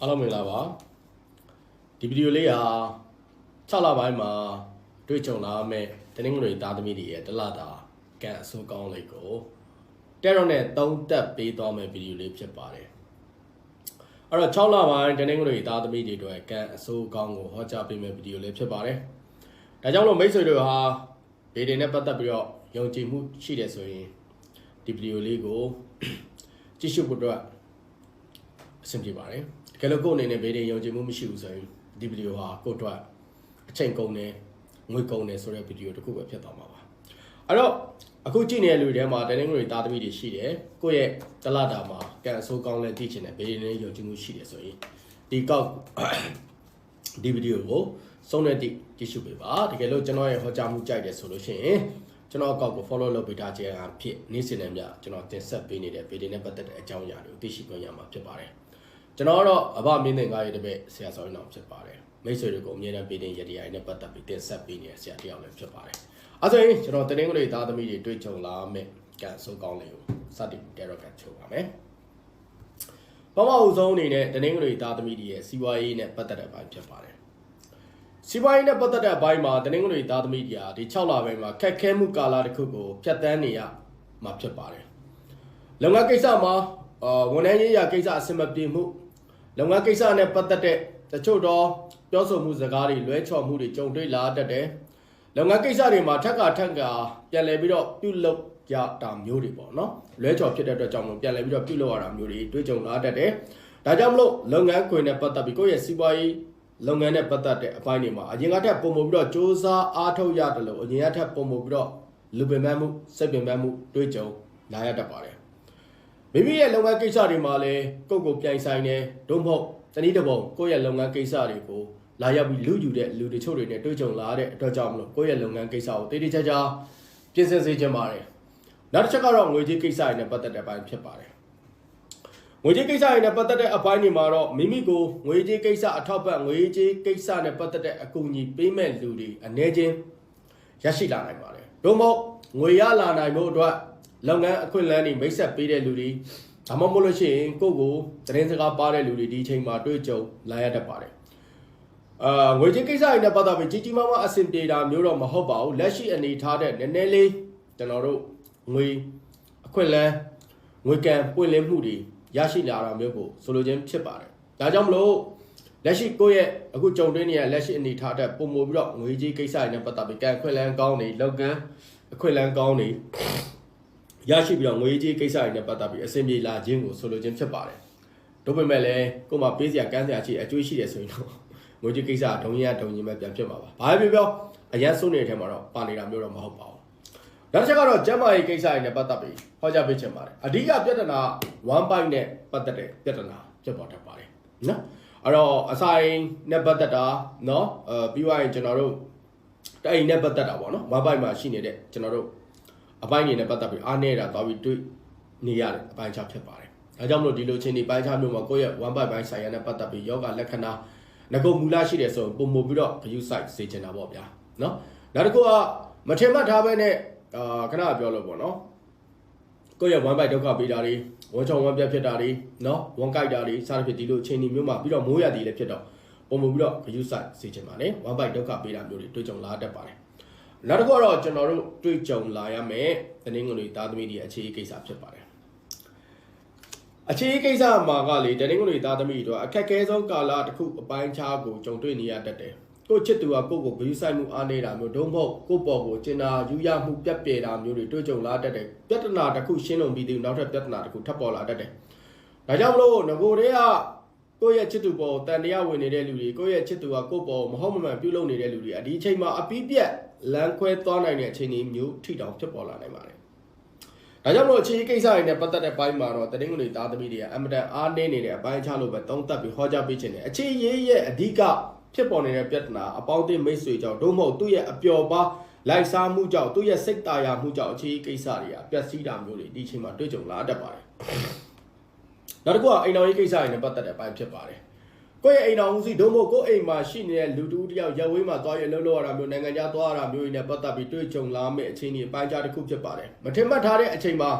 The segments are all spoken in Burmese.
အားလုံးမင်္ဂလာပါဒီဗီဒီယိုလေးဟာ6လပိုင်းမှာတွေ့ကြုံလာမယ့်တနင်္ဂနွေသားသမီးတွေရဲ့တလတာကန်အစိုးကောင်းလေးကိုတဲရော့နဲ့သုံးသက်ပေးသွားမယ့်ဗီဒီယိုလေးဖြစ်ပါတယ်အဲ့တော့6လပိုင်းတနင်္ဂနွေသားသမီးတွေအတွက်ကန်အစိုးကောင်းကိုဟောကြားပေးမယ့်ဗီဒီယိုလေးဖြစ်ပါတယ်ဒါကြောင့်လို့မိတ်ဆွေတို့ဟာဗီဒီယိုနဲ့ပတ်သက်ပြီးတော့ယုံကြည်မှုရှိတယ်ဆိုရင်ဒီဗီဒီယိုလေးကိုကြည့်ရှုဖို့အတွက်အဆင်ပြေပါတယ်တက ယ်လို့ကိုယ့်အနေနဲ့ဘေးတွေယုံကြည်မှုမရှိဘူးဆိုရင်ဒီဗီဒီယိုဟာကိုယ့်အတွက်အချိန်ကုန်တယ်ငွေကုန်တယ်ဆိုတဲ့ဗီဒီယိုတစ်ခုပဲဖြစ်သွားမှာပါအဲ့တော့အခုကြည့်နေတဲ့လူတွေထဲမှာတနင်္ဂနွေသားသမီးတွေရှိတယ်ကိုယ့်ရဲ့တလတာမှာကန်အဆိုးကောင်းလဲသိချင်တယ်ဘေးတွေနဲ့ယုံကြည်မှုရှိတယ်ဆိုရင်ဒီကောက်ဒီဗီဒီယိုကိုစုံတဲ့တိကြည့်ရှုပေးပါတကယ်လို့ကျွန်တော်ရဲ့ဟောကြားမှုကြိုက်တယ်ဆိုလို့ရှိရင်ကျွန်တော်အကောက်ကို follow လုပ်ပေးထားခြင်းအဖြစ်နေ့စဉ်နဲ့မျှကျွန်တော်တင်ဆက်ပေးနေတဲ့ဗီဒီယိုနဲ့ပတ်သက်တဲ့အကြောင်းအရာတွေကိုသိရှိခွင့်ရမှာဖြစ်ပါတယ် ကျွန်တော်ကတော့အဘမင်းသင်ကားရဲ့တပည့်ဆရာစောရင်တော်ဖြစ်ပါတယ်မိတ်ဆွေတွေကိုအမြဲတမ်းပေးတဲ့ရည်ရည်နဲ့ပတ်သက်ပြီးတင်ဆက်ပေးနေတဲ့ဆရာတစ်ယောက်လည်းဖြစ်ပါတယ်အဲဆိုရင်ကျွန်တော်တင်းငွေသားသမီးတွေတွေ့ကြုံလာမယ့်ကန်ဆိုးကောင်းလေးကိုစတင်ကြတော့ကန်ချိုးပါမယ်ပမအုပ်ဆုံးအနေနဲ့တင်းငွေသားသမီးတွေရဲ့စီးပွားရေးနဲ့ပတ်သက်တဲ့ဘိုင်းဖြစ်ပါတယ်စီးပွားရေးနဲ့ပတ်သက်တဲ့အပိုင်းမှာတင်းငွေသားသမီးတွေကဒီ6လပိုင်းမှာခက်ခဲမှုကာလတစ်ခုကိုဖြတ်တန်းနေရမှာဖြစ်ပါတယ်လုပ်ငန်းကိစ္စမှာအာဝန်ထမ်းရေးရာကိစ္စအဆင်မပြေမှု လုပ်ငန်းကိစ္စနဲ့ပတ်သက်တဲ့တချို့တော့ပြောဆိုမှုစကားတွေလွဲချော်မှုတွေကြုံတွေ့လာတတ်တယ်။လုပ်ငန်းကိစ္စတွေမှာထက်ကထက်ကပြန်လည်ပြီးတော့ပြုလုပ်ရတာမျိုးတွေပေါ့နော်။လွဲချော်ဖြစ်တဲ့အတွက်ကြောင့်မို့ပြန်လည်ပြီးတော့ပြုလုပ်ရတာမျိုးတွေတွေ့ကြုံလာတတ်တယ်။ဒါကြောင့်မလို့လုပ်ငန်းခွင်နဲ့ပတ်သက်ပြီးကိုယ့်ရဲ့စီးပွားရေးလုပ်ငန်းနဲ့ပတ်သက်တဲ့အပိုင်းတွေမှာအရင်ကထက်ပုံမပြီးတော့စ조사အားထုတ်ရတယ်လို့အရင်ကထက်ပုံမပြီးတော့လူပင်ပန်းမှုစိတ်ပင်ပန်းမှုတွေ့ကြုံလာရတတ်ပါတယ်။ မိမိရဲ့လုပ်ငန်းကိစ္စတွေမှာလည်းကိုယ့်ကိုပြိုင်ဆိုင်တယ်ဒုမဟုတ်တနည်းတစ်ပုံကိုယ့်ရဲ့လုပ်ငန်းကိစ္စတွေကိုလာရောက်ပြီးလူယူတဲ့လူတချို့တွေနဲ့တွေ့ကြုံလာတဲ့အတွက်ကြောင့်မလို့ကိုယ့်ရဲ့လုပ်ငန်းကိစ္စကိုတည်တည်ချာချာပြင်ဆင်စေချင်ပါတယ်နောက်တစ်ချက်ကတော့ငွေကြေးကိစ္စတွေနဲ့ပတ်သက်တဲ့အပိုင်းဖြစ်ပါတယ်ငွေကြေးကိစ္စတွေနဲ့ပတ်သက်တဲ့အပိုင်းတွေမှာတော့မိမိကိုငွေကြေးကိစ္စအထောက်ပံ့ငွေကြေးကိစ္စနဲ့ပတ်သက်တဲ့အကူအညီပေးမဲ့လူတွေအ ਨੇ ချင်းရရှိလာနိုင်ပါတယ်ဒုမဟုတ်ငွေရလာနိုင်ဖို့အတွက် လုပ်ငန်းအခွင့်အလမ်းတွေမိတ်ဆက်ပေးတဲ့လူတွေဒါမှမဟုတ်လို့ရှိရင်ကိုယ့်ကိုသတင်းစကားပါတဲ့လူတွေဒီအချိန်မှာတွေ့ကြုံလာရတတ်ပါတယ်အာငွေကြေးကိစ္စတွေနဲ့ပတ်သက်ပြီးကြီးကြီးမားမားအဆင်ပြေတာမျိုးတော့မဟုတ်ပါဘူးလက်ရှိအနေထားတဲ့နည်းနည်းလေးကျွန်တော်တို့ငွေအခွင့်အလမ်းငွေကံပွင့်လင်းမှုတွေရရှိလာတာမျိုးကိုဆိုလိုခြင်းဖြစ်ပါတယ်ဒါကြောင့်မလို့လက်ရှိကိုယ့်ရဲ့အခုကြုံတွေ့နေရလက်ရှိအနေထားတဲ့ပုံမူပြီးတော့ငွေကြေးကိစ္စတွေနဲ့ပတ်သက်ပြီးကံအခွင့်အလမ်းကောင်းတွေလုပ်ငန်းအခွင့်အလမ်းကောင်းတွေ ရရှိပြီးတော့ငွေကြေးကိစ္စတွေနဲ့ပတ်သက်ပြီးအဆင်ပြေလာခြင်းကိုဆိုလိုခြင်းဖြစ်ပါတယ်။တို့ပေမဲ့လည်းကိုယ်မှာပေးစရာကမ်းစရာရှိအကျွေးရှိတယ်ဆိုရင်တော့ငွေကြေးကိစ္စဒုံရဒုံရင်ပဲပြန်ဖြစ်မှာပါ။ဘာပဲပြောပြောအရန်ဆုံးနေတဲ့ထဲမှာတော့ပါနေတာမျိုးတော့မဟုတ်ပါဘူး။နောက်တစ်ချက်ကတော့ကျန်းမာရေးကိစ္စတွေနဲ့ပတ်သက်ပြီးဟောကြားပေးချင်ပါတယ်။အဓိကပြဿနာ1 byte နဲ့ပတ်သက်တဲ့ပြဿနာဖြစ်ပေါ်တတ်ပါတယ်။နော်။အဲ့တော့အဆိုင်နဲ့ပတ်သက်တာနော်အဲပြီးသွားရင်ကျွန်တော်တို့တိုင်နဲ့ပတ်သက်တာပေါ့နော်1 byte မှာရှိနေတဲ့ကျွန်တော်တို့ အပိုင်းတွေနဲ့ပတ်သက်ပြီးအားနေတာသွားပြီးတွေ့နေရတဲ့အပိုင်းခြားဖြစ်ပါတယ်။ဒါကြောင့်မလို့ဒီလိုချင်းဒီပိုင်းခြားမျိုးမှာကိုယ့်ရဲ့ one by ပိုင်းဆိုင်ရာနဲ့ပတ်သက်ပြီးယောဂလက္ခဏာငကုမူလရှိတယ်ဆိုရင်ပုံမပြီးတော့ view site စေချင်တာပေါ့ဗျာ။နော်။နောက်တစ်ခုကမထင်မှတ်ထားပဲနဲ့အာခဏပြောလို့ပေါ့နော်။ကိုယ့်ရဲ့ one by ဒုက္ခပေးတာတွေဝန်ချောင်ဝမ်းပြတ်ဖြစ်တာတွေနော်။ဝန်ကြိုက်တာတွေစသဖြင့်ဒီလိုချင်းဒီမျိုးမှာပြီးတော့မိုးရသည်လည်းဖြစ်တော့ပုံမပြီးတော့ view site စေချင်ပါတယ်။ one by ဒုက္ခပေးတာမျိုးတွေတွေ့ကြုံလာတတ်ပါတယ်။ နောက်တစ်ခုကတော့ကျွန်တော်တို့တွေ့ကြုံလာရမယ်တနင်္ဂနွေသားသမီးတွေအခြေအကိစ္စဖြစ်ပါတယ်အခြေအကိစ္စမှာကလေတနင်္ဂနွေသားသမီးတွေအခက်အခဲဆုံးကာလတစ်ခုအပိုင်းခြားကိုကြုံတွေ့နေရတတ်တယ်ကိုချစ်သူကကိုကိုဂရုစိုက်မှုအားနေတာမျိုးဒုံမဟုတ်ကိုပေါ်ကိုကျင်နာယူရမှုပြက်ပြဲတာမျိုးတွေတွေ့ကြုံလာတတ်တယ်ပြဿနာတစ်ခုရှင်းလုံးပြီးသူနောက်ထပ်ပြဿနာတစ်ခုထပ်ပေါ်လာတတ်တယ်ဒါကြောင့်မလို့ငကိုတွေက ကိုယ့်ရဲ့ချစ်သူပေါ်တန်တရားဝင်နေတဲ့လူတွေကိုယ့်ရဲ့ချစ်သူကကိုယ့်ပေါ်မဟုတ်မမှန်ပြုလုပ်နေတဲ့လူတွေအဒီအချိန်မှာအပီးပြက်လမ်းခွဲသွားနိုင်တဲ့အခြေအနေမျိုးထိတောင်ဖြစ်ပေါ်လာနိုင်ပါတယ်။ဒါကြောင့်မလို့အခြေကိစ္စတွေနဲ့ပတ်သက်တဲ့ဘိုင်းမှာတော့တတိယငွေသားသမီးတွေကအမတန်အားနည်းနေတဲ့အပိုင်းခြားလို့ပဲသုံးသပ်ပြီးဟောကြားပေးခြင်းနဲ့အခြေရေးရဲ့အဓိကဖြစ်ပေါ်နေတဲ့ပြဿနာအပေါင်းအသင်းမိတ်ဆွေကြောင့်ဒုမဟုတ်သူ့ရဲ့အပျော်ပါလိုက်စားမှုကြောင့်သူ့ရဲ့စိတ်တာယာမှုကြောင့်အခြေကိစ္စတွေကပျက်စီးတာမျိုးတွေဒီအချိန်မှာတွေ့ကြုံလာတတ်ပါတယ်။ နောက်တစ်ခုကအိမ်တော်ရေးကိစ္စတွေနဲ့ပတ်သက်တဲ့အပိုင်းဖြစ်ပါတယ်။ကိုယ့်ရဲ့အိမ်တော်ဦးစီးဒုံမို့ကိုယ့်အိမ်မှာရှိနေတဲ့လူတူတယောက်ရက်ဝေးမှာသွားရလှုပ်လှုပ်ရတာမျိုးနိုင်ငံခြားသွားရတာမျိုးတွေနဲ့ပတ်သက်ပြီးတွေ့ကြုံလာမယ့်အခြေအနေအပိုင်းခြားတစ်ခုဖြစ်ပါတယ်မထင်မှတ်ထားတဲ့အချိန်မှာ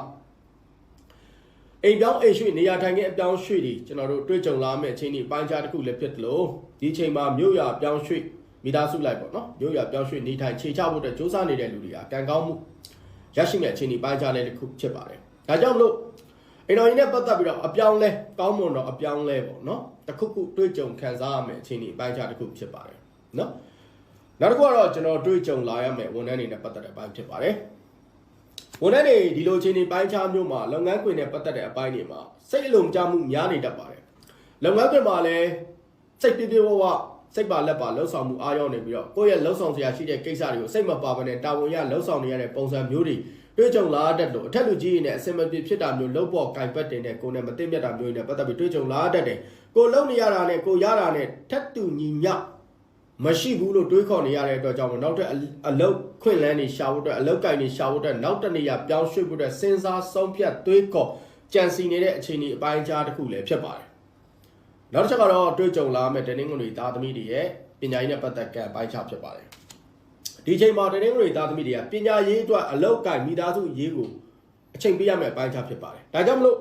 အိမ်ပြောင်းအိမ်ရွှေ့နေရာထိုင်ခင်းအပြောင်းရွှေ့တွေကျွန်တော်တို့တွေ့ကြုံလာမယ့်အချိန်ဒီအပိုင်းခြားတစ်ခုလည်းဖြစ်တယ်လို့ဒီအချိန်မှာမြို့ရပြောင်းရွှေ့မိသားစုလိုက်ပေါ့နော်မြို့ရပြောင်းရွှေ့နေထိုင်ခြေချဖို့အတွက်စူးစမ်းနေတဲ့လူတွေကကံကောင်းမှုရရှိမယ့်အချိန်ဒီပိုင်းခြားလည်းတစ်ခုဖြစ်ပါတယ်ဒါကြောင့်မလို့ အိမ်တော်ကြီးနဲ့ပတ်သက်ပြီးတော့အပြောင်းလဲကောင်းမွန်တော့အပြောင်းလဲပေါ့နော်တစ်ခုခုတွေ့ကြုံခံစားရမယ့်အချိန်ဒီအပိုင်းခြားတစ်ခုဖြစ်ပါတယ်နော်နောက်တစ်ခုကတော့ကျွန်တော်တွေ့ကြုံလာရမယ့်ဝန်ထမ်းတွေနဲ့ပတ်သက်တဲ့အပိုင်းဖြစ်ပါတယ်ဝန်ထမ်းတွေဒီလိုချင်းနေပိုင်းခြားမျိုးမှာလုပ်ငန်းခွင်နဲ့ပတ်သက်တဲ့အပိုင်းတွေမှာစိတ်အလုံးကြမှုများနေတတ်ပါတယ်လုပ်ငန်းခွင်မှာလည်းစိတ်ပြည့်ပြည့်ဝဝစိတ်ပါလက်ပါလှုပ်ဆောင်မှုအားရောက်နေပြီးတော့ကိုယ့်ရဲ့လှုပ်ဆောင်စရာရှိတဲ့ကိစ္စတွေကိုစိတ်မပါဘဲနဲ့တာဝန်ရလှုပ်ဆောင်နေရတဲ့ပုံစံမျိုးတွေ တွေ့ကြုံလာတတ်လို့အထက်လူကြီးတွေနဲ့အစင်မပြေဖြစ်တာမျိုးလှုပ်ပေါ်ကင်ပတ်တင်တဲ့ကိုယ်နဲ့မသိမြတ်တာမျိုးတွေနဲ့ပတ်သက်ပြီးတွေ့ကြုံလာတတ်တယ်ကိုလုံနေရတာနဲ့ကိုရတာနဲ့ထက်တူညီမျှမရှိဘူးလို့တွေးခေါ်နေရတဲ့အတွက်ကြောင့်မို့နောက်ထပ်အအလုတ်ခွင့်လန်းနေရှာဖို့အတွက်အလုတ်ကင်နေရှာဖို့အတွက်နောက်တစ်နေရာပြောင်းရွှေ့ဖို့အတွက်စဉ်းစားဆုံးဖြတ်တွေးခေါ်ကြံစီနေတဲ့အခြေအနေအပိုင်းအခြားတစ်ခုလည်းဖြစ်ပါတယ်။နောက်တစ်ချက်ကတော့တွေးကြုံလာမဲ့တင်းငွေသားသမီးတွေရဲ့ပညာရေးနဲ့ပတ်သက်ကအပိုင်းခြားဖြစ်ပါတယ်။ ဒီချိန်မှာတင်းငွေသားသမီးတွေကပညာရေးအတွက်အလုတ်ကင်မိသားစုရေးကိုအချိန်ပေးရမယ့်အပိုင်းခြားဖြစ်ပါတယ်။ဒါကြောင့်မလို့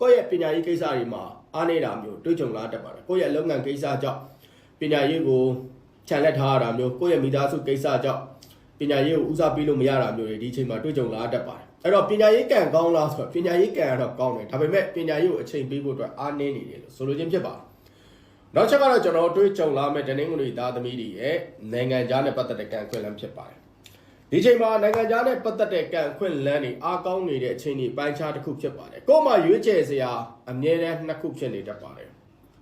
ကိုယ့်ရဲ့ပညာရေးကိစ္စတွေမှာအားနေတာမျိုးတွေးကြုံလာတတ်ပါတယ်။ကိုယ့်ရဲ့လုပ်ငန်းကိစ္စကြောင့်ပညာရေးကိုခြံလက်ထားရတာမျိုးကိုယ့်ရဲ့မိသားစုကိစ္စကြောင့်ပညာရေးကိုဦးစားပေးလို့မရတာမျိုးတွေဒီအချိန်မှာတွေ့ကြုံလာတတ်ပါတယ်အဲ့တော့ပညာရေးကံကောင်းလားဆိုတော့ပညာရေးကံကတော့ကောင်းတယ်ဒါပေမဲ့ပညာရေးကိုအချိန်ပေးဖို့အတွက်အားနည်းနေတယ်လို့ဆိုလိုခြင်းဖြစ်ပါတယ် နောက်ချက်ကတော့ကျွန်တော်တွေ့ကြုံလာမဲ့တနင်္ဂနွေသားသမီးတွေရဲ့နိုင်ငံခြားနဲ့ပတ်သက်တဲ့ကံခွင့်လန်းဖြစ်ပါတယ်ဒီချိန်မှာနိုင်ငံခြားနဲ့ပတ်သက်တဲ့ကံခွင့်လန်းတွေအားကောင်းနေတဲ့အချိန်တွေပိုင်းခြားတစ်ခုဖြစ်ပါတယ်ကို့မှာရွေးချယ်စရာအမြဲတမ်းနှစ်ခုဖြစ်နေတတ်ပါတယ်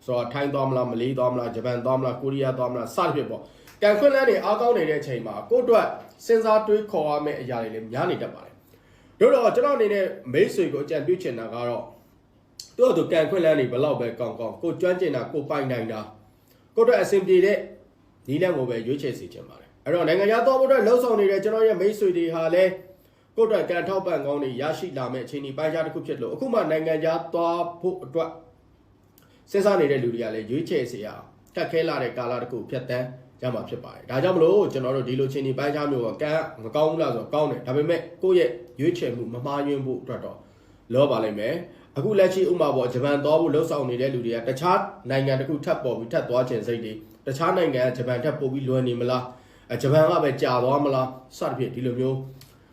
ဆိုတော့ထိုင်းသွားမလားမလေးသွားမလားဂျပန်သွားမလားကိုရီးယားသွားမလားစသဖြင့်ပေါ့ကံခွင့်လန်းတွေအားကောင်းနေတဲ့အချိန်မှာကိုယ့်အတွက်စဉ်းစားတွေးခေါ်ရမယ့်အရာတွေလည်းများနေတတ်ပါတယ်တို့တော့ကျွန်တော်အနေနဲ့မိတ်ဆွေကိုအကြံပြုချင်တာကတော့ သူ့အတူပြန်ခွင့်လန်းနေဘလောက်ပဲကောင်းကောင်းကိုကျွမ်းကျင်တာကိုပိုင်နိုင်တာကိုတော့အဆင်ပြေတဲ့နီးလန့်ကိုပဲရွေးချယ်စီချင်ပါတယ်အဲ့တော့နိုင်ငံခြားသွားဖို့အတွက်လှုပ်ဆောင်နေတဲ့ကျွန်တော်ရဲ့မိတ်ဆွေတွေဟာလည်းကိုတော့ကန်ထောက်ပံ့ကောင်းတွေရရှိလာမယ့်အခြေအနေပိုင်းခြားတစ်ခုဖြစ်လို့အခုမှနိုင်ငံခြားသွားဖို့အတွက်စဉ်းစားနေတဲ့လူတွေကလည်းရွေးချယ်စရာကတ်ခဲလာတဲ့ကာလတစ်ခုဖြတ်တန်းရမှာဖြစ်ပါတယ်။ဒါကြောင့်မလို့ကျွန်တော်တို့ဒီလိုချင်းဒီပိုင်းခြားမျိုးကကံမကောင်းဘူးလားဆိုတော့ကောင်းတယ်။ဒါပေမဲ့ကိုယ့်ရဲ့ရွေးချယ်မှုမမှားယွင်းဖို့အတွက်တော့လောပါလိမ့်မယ်။ အခုလက်ရှိဥမာပေါ့ဂျပန်သွားဖို့လှုပ်ဆောင်နေတဲ့လူတွေကတခြားနိုင်ငံတစ်ခုထပ်ပေါ်ပြီးထပ်သွားခြင်းစိတ်တွေတခြားနိုင်ငံကဂျပန်ထပ်ပို့ပြီးလွယ်နေမလား။အဲဂျပန်ကပဲကြာသွားမလားစသဖြင့်ဒီလိုမျိုး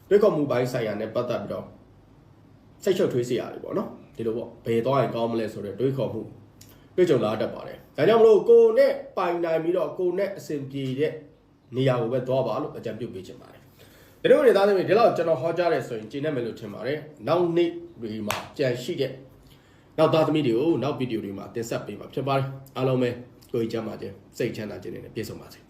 တွေးခေါ်မှုပိုင်းဆိုင်ရာနဲ့ပတ်သက်ပြီးတော့စိတ်ချုပ်ထွေးစရာတွေပေါ့နော်။ဒီလိုပေါ့ဘယ်သွားရင်ကောင်းမလဲဆိုတော့တွေးခေါ်မှုတွေ့ကြုံလာတတ်ပါတယ်။ဒါကြောင့်မလို့ကိုယ်နဲ့ပိုင်နိုင်ပြီးတော့ကိုယ်နဲ့အဆင်ပြေတဲ့နေရာကိုပဲသွားပါလို့အကြံပြုပေးချင်ပါတယ်။ ဒီလိုနေသားသမီးဒီလောက်ကျွန်တော်ဟောကြားတယ်ဆိုရင်ကျင်းနေမယ်လို့ထင်ပါတယ်။နောက်နေ့တွေမှာကြံရှိတဲ့နောက်သားသမီးတွေကိုနောက်ဗီဒီယိုတွေမှာတင်ဆက်ပေးမှာဖြစ်ပါတယ်။အားလုံးပဲကိုယ်ကြီးချမ်းပါခြင်းစိတ်ချမ်းသာခြင်းတွေနဲ့ပြည့်စုံပါစေ။